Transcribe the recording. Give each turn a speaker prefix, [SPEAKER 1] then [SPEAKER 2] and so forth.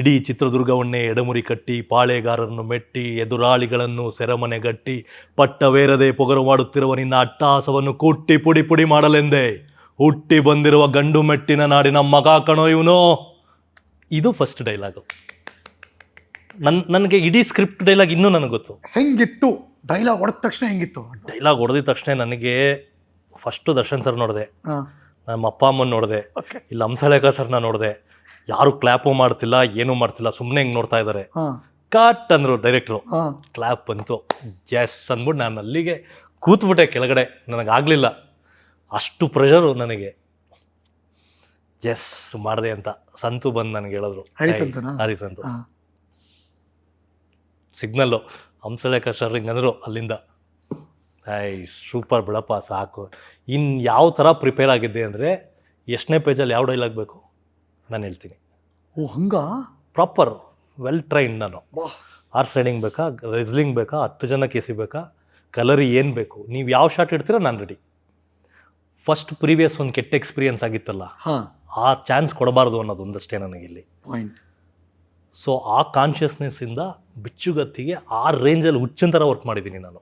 [SPEAKER 1] ಇಡೀ ಚಿತ್ರದುರ್ಗವನ್ನೇ ಎಡಮುರಿ ಕಟ್ಟಿ ಪಾಳೆಗಾರರನ್ನು ಮೆಟ್ಟಿ ಎದುರಾಳಿಗಳನ್ನು ಸೆರೆಮನೆಗಟ್ಟಿ ಪಟ್ಟವೇರದೆ ಪೊಗರು ಮಾಡುತ್ತಿರುವ ನಿನ್ನ ಅಟ್ಟಹಾಸವನ್ನು ಕುಟ್ಟಿ ಪುಡಿ ಪುಡಿ ಮಾಡಲೆಂದೇ. ಹುಟ್ಟಿ ಬಂದಿರುವ ಗಂಡು ಮೆಟ್ಟಿನ ನಾಡಿನ ಮಗ ಕಣೋ ಇವನು? ಇದು ಫಸ್ಟ್ ಡೈಲಾಗು ನನ್ ನನಗೆ ಇಡೀ ಸ್ಕ್ರಿಪ್ಟ್ ಡೈಲಾಗ್ ಇನ್ನೂ ನನಗೆ ಗೊತ್ತು.
[SPEAKER 2] ಹೆಂಗಿತ್ತು? ಡೈಲಾಗ್ ಹೊಡೆದ ತಕ್ಷಣ ಹೆಂಗಿತ್ತು?
[SPEAKER 1] ಡೈಲಾಗ್ ಹೊಡೆದಿದ ತಕ್ಷಣ ನನಗೆ ಫಸ್ಟು ದರ್ಶನ್ ಸರ್ ನೋಡಿದೆ. ನಮ್ಮ ಅಪ್ಪ ಅಮ್ಮನ ನೋಡಿದೆ.
[SPEAKER 2] ಓಕೆ
[SPEAKER 1] ಇಲ್ಲ ಹಂಸಲೇಖ ಸರ್ನ ನೋಡಿದೆ. ಯಾರು ಕ್ಲಾಪು ಮಾಡ್ತಿಲ್ಲ ಏನೂ ಮಾಡ್ತಿಲ್ಲ ಸುಮ್ಮನೆ ಹಿಂಗೆ ನೋಡ್ತಾ ಇದ್ದಾರೆ ಕಟ್ ಅಂದರು ಡೈರೆಕ್ಟ್ರು
[SPEAKER 2] ಕ್ಲಾಪ್
[SPEAKER 1] ಕ್ಲ್ಯಾಪ್ ಬಂತು. ಜೆಸ್ ಅಂದ್ಬಿಟ್ಟು ನಾನು ಅಲ್ಲಿಗೆ ಕೂತ್ಬಿಟ್ಟೆ ಕೆಳಗಡೆ. ನನಗಾಗಲಿಲ್ಲ ಅಷ್ಟು ಪ್ರೆಷರು ನನಗೆ. ಎಸ್ ಮಾಡಿದೆ ಅಂತ ಸಂತು ಬಂದು ನನಗೆ ಹೇಳಿದ್ರು.
[SPEAKER 2] ಹರಿ
[SPEAKER 1] ಸಂತು. ಸಿಗ್ನಲ್ಲು ಹಂಸಲೇಖ ಸರ್ ಹಿಂಗಂದ್ರು ಅಲ್ಲಿಂದ. ಐ ಸೂಪರ್ ಬಿಡಪ್ಪ ಸಾಕು. ಇನ್ನು ಯಾವ ಥರ ಪ್ರಿಪೇರ್ ಆಗಿದ್ದೆ ಅಂದರೆ ಎಷ್ಟನೇ ಪೇಜಲ್ಲಿ ಯಾವ ಡೈಲಾಗ್ ಬೇಕು? ನಾನು ಹೇಳ್ತೀನಿ.
[SPEAKER 2] ಓ ಹಂಗ?
[SPEAKER 1] ಪ್ರಾಪರ್ ವೆಲ್ ಟ್ರೈನ್ ನಾನು.
[SPEAKER 2] ಆರ್
[SPEAKER 1] ಟ್ರೈನಿಂಗ್ ರೈಡಿಂಗ್ ಬೇಕಾ ರೆಸ್ಲಿಂಗ್ ಬೇಕಾ ಹತ್ತು ಜನಕ್ಕೆ ಎಸಿಬೇಕಾ ಕಲರಿ ಏನು ಬೇಕು ನೀವು ಯಾವ ಶಾಟ್ ಇಡ್ತೀರಾ ನಾನು ರೆಡಿ ಫಸ್ಟ್ ಪ್ರೀವಿಯಸ್ ಒಂದು ಕೆಟ್ಟ ಎಕ್ಸ್ಪೀರಿಯನ್ಸ್ ಆಗಿತ್ತಲ್ಲ
[SPEAKER 2] ಹಾ.
[SPEAKER 1] ಆ ಚಾನ್ಸ್ ಕೊಡಬಾರ್ದು ಅನ್ನೋದು ಒಂದಷ್ಟೇ ನನಗಿಲ್ಲಿ
[SPEAKER 2] ಪಾಯಿಂಟ್
[SPEAKER 1] ಸೊ ಆ ಕಾನ್ಷಿಯಸ್ನೆಸ್ಸಿಂದ ಬಿಚ್ಚುಗತ್ತಿಗೆ ಆ ರೇಂಜಲ್ಲಿ ಹುಚ್ಚಿನ ಥರ ವರ್ಕ್ ಮಾಡಿದ್ದೀನಿ ನಾನು.